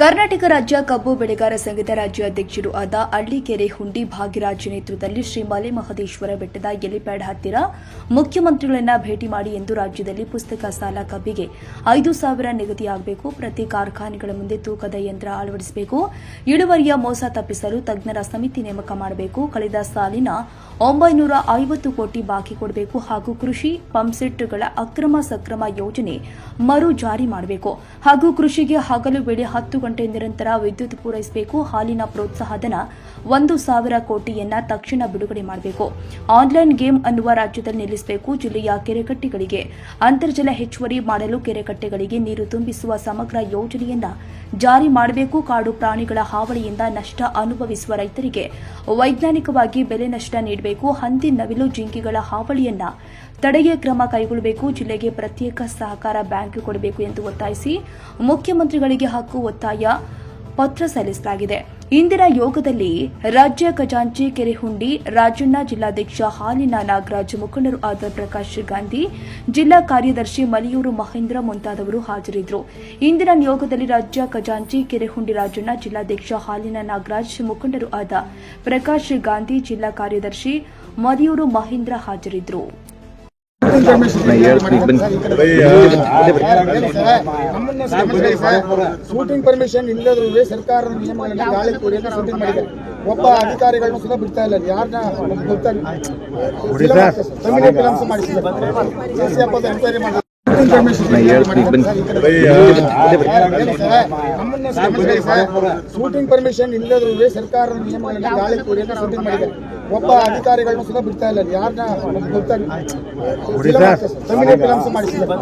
ಕರ್ನಾಟಕ ರಾಜ್ಯ ಕಬ್ಬು ಬೆಳೆಗಾರ ಸಂಘದ ರಾಜ್ಯಾಧ್ಯಕ್ಷರು ಆದ ಅಳ್ಳಿಕೆರೆ ಹುಂಡಿ ಭಾಗ್ಯರಾಜ್ ನೇತೃತ್ವದಲ್ಲಿ ಶ್ರೀ ಮಲೆ ಮಹದೇಶ್ವರ ಬೆಟ್ಟದ ಎಲಿಪ್ಯಾಡ್ ಹತ್ತಿರ ಮುಖ್ಯಮಂತ್ರಿಗಳನ್ನ ಭೇಟಿ ಮಾಡಿ ಎಂದು ರಾಜ್ಯದಲ್ಲಿ ಪುಸ್ತಕ ಸಾಲ ಕಬ್ಬಿಗೆ ಐದು ಸಾವಿರ ನಿಗದಿಯಾಗಬೇಕು ಪ್ರತಿ ಕಾರ್ಖಾನೆಗಳ ಮುಂದೆ ತೂಕದ ಯಂತ್ರ ಅಳವಡಿಸಬೇಕು. ಇಳುವರಿಯ ಮೋಸ ತಪ್ಪಿಸಲು ತಜ್ಞರ ಸಮಿತಿ ನೇಮಕ ಮಾಡಬೇಕು. ಕಳೆದ ಸಾಲಿನ ಒಂಬೈನೂರ ಐವತ್ತು ಕೋಟಿ ಬಾಕಿ ಕೊಡಬೇಕು ಹಾಗೂ ಕೃಷಿ ಪಂಪ್ಸೆಟ್ಗಳ ಅಕ್ರಮ ಸಕ್ರಮ ಯೋಜನೆ ಮರು ಜಾರಿ ಮಾಡಬೇಕು. ಹಾಗೂ ಕೃಷಿಗೆ ಹಗಲು ವೇಳೆ ಹತ್ತು ಗಂಟೆ ನಿರಂತರ ವಿದ್ಯುತ್ ಪೂರೈಸಬೇಕು. ಹಾಲಿನ ಪ್ರೋತ್ಸಾಹಧನ ಒಂದು ಸಾವಿರ ಕೋಟಿಯನ್ನ ತಕ್ಷಣ ಬಿಡುಗಡೆ ಮಾಡಬೇಕು. ಆನ್ಲೈನ್ ಗೇಮ್ ಅನ್ನುವ ರಾಜ್ಯದಲ್ಲಿ ನಿಲ್ಲಿಸಬೇಕು ಜಿಲ್ಲೆಯ ಕೆರೆಕಟ್ಟೆಗಳಿಗೆ. ಅಂತರ್ಜಲ ಹೆಚ್ಚುವರಿ ಮಾಡಲು ಕೆರೆಕಟ್ಟೆಗಳಿಗೆ ನೀರು ತುಂಬಿಸುವ ಸಮಗ್ರ ಯೋಜನೆಯನ್ನ ಜಾರಿ ಮಾಡಬೇಕು. ಕಾಡು ಪ್ರಾಣಿಗಳ ಹಾವಳಿಯಿಂದ ನಷ್ಟ ಅನುಭವಿಸುವ ರೈತರಿಗೆ ವೈಜ್ಞಾನಿಕವಾಗಿ ಬೆಲೆ ನಷ್ಟ ನೀಡಬೇಕು. ಹಂದಿ, ನವಿಲು, ಜಿಂಕೆಗಳ ಹಾವಳಿಯನ್ನ ತಡೆಗೆ ಕ್ರಮ ಕೈಗೊಳ್ಳಬೇಕು. ಜಿಲ್ಲೆಗೆ ಪ್ರತ್ಯೇಕ ಸಹಕಾರ ಬ್ಯಾಂಕ್ ಕೊಡಬೇಕು ಎಂದು ಒತ್ತಾಯಿಸಿ ಮುಖ್ಯಮಂತ್ರಿಗಳಿಗೆ ಹಕ್ಕು ಒತ್ತಾಯ. ಪತ್ರ ಸಲ್ಲಿಸಲಾಗಿದೆ. ಇಂದಿನ ಯೋಗದಲ್ಲಿ ರಾಜ್ಯ ಖಜಾಂಚಿ ಕೆರೆಹುಂಡಿ ರಾಜಣ್ಣ ಜಿಲ್ಲಾಧ್ಯಕ್ಷ ಹಾಲಿನ ನಾಗರಾಜ್, ಮುಖಂಡರು ಆದ ಪ್ರಕಾಶ್ ಗಾಂಧಿ, ಜಿಲ್ಲಾ ಕಾರ್ಯದರ್ಶಿ ಮಲಿಯೂರು ಮಹೇಂದ್ರ ಮುಂತಾದವರು ಹಾಜರಿದ್ದರು. ಇಂದಿನ ನಿಯೋಗದಲ್ಲಿ ರಾಜ್ಯ ಖಜಾಂಚಿ ಕೆರೆಹುಂಡಿ ರಾಜಣ್ಣ ಜಿಲ್ಲಾಧ್ಯಕ್ಷ ಹಾಲಿನ ನಾಗರಾಜ್, ಮುಖಂಡರು ಆದ ಪ್ರಕಾಶ್ ಗಾಂಧಿ, ಜಿಲ್ಲಾ ಕಾರ್ಯದರ್ಶಿ ಮಲಿಯೂರು ಮಹೇಂದ್ರ ಹಾಜರಿದ್ದರು. ಶೂಟಿಂಗ್ ಪರ್ಮಿಷನ್ ಇಲ್ಲದ್ರೂ ಸರ್ಕಾರದ ನಿಯಮಗಳಲ್ಲಿ ಗಾಳಿ ಕೂಡ ಅಂತ ಶೂಟಿಂಗ್ ಮಾಡಿದ್ದಾರೆ. ಒಬ್ಬ ಅಧಿಕಾರಿಗಳನ್ನು ಸುಧಾ ಬಿಡ್ತಾ ಇಲ್ಲ. ಯಾರನ್ನ ಗೊತ್ತಾಗ ಫಿಲಮ್ಸ್ ಮಾಡಿಸಿದ್ದಾರೆ. ಎಂಕ್ವೈರಿ ಮಾಡಿ ಶೂಟಿಂಗ್ ಪರ್ಮಿಷನ್ ಇಲ್ಲದ್ರು ಸರ್ಕಾರದ ನಿಯಮಗಳಲ್ಲಿ ಗಾಳಿ ಕೂಡಿ ಅಂತ ಶೂಟಿಂಗ್ ಮಾಡಿದ್ದಾರೆ. ಒಬ್ಬ ಅಧಿಕಾರಿಗಳನ್ನ ಸುಧಾ ಬಿಡ್ತಾ ಇಲ್ಲ. ಯಾರನ್ನ ಗೊತ್ತಾಗ ಫಿಲಮ್ಸ್ ಮಾಡಿಸಿದ್ದಾರೆ.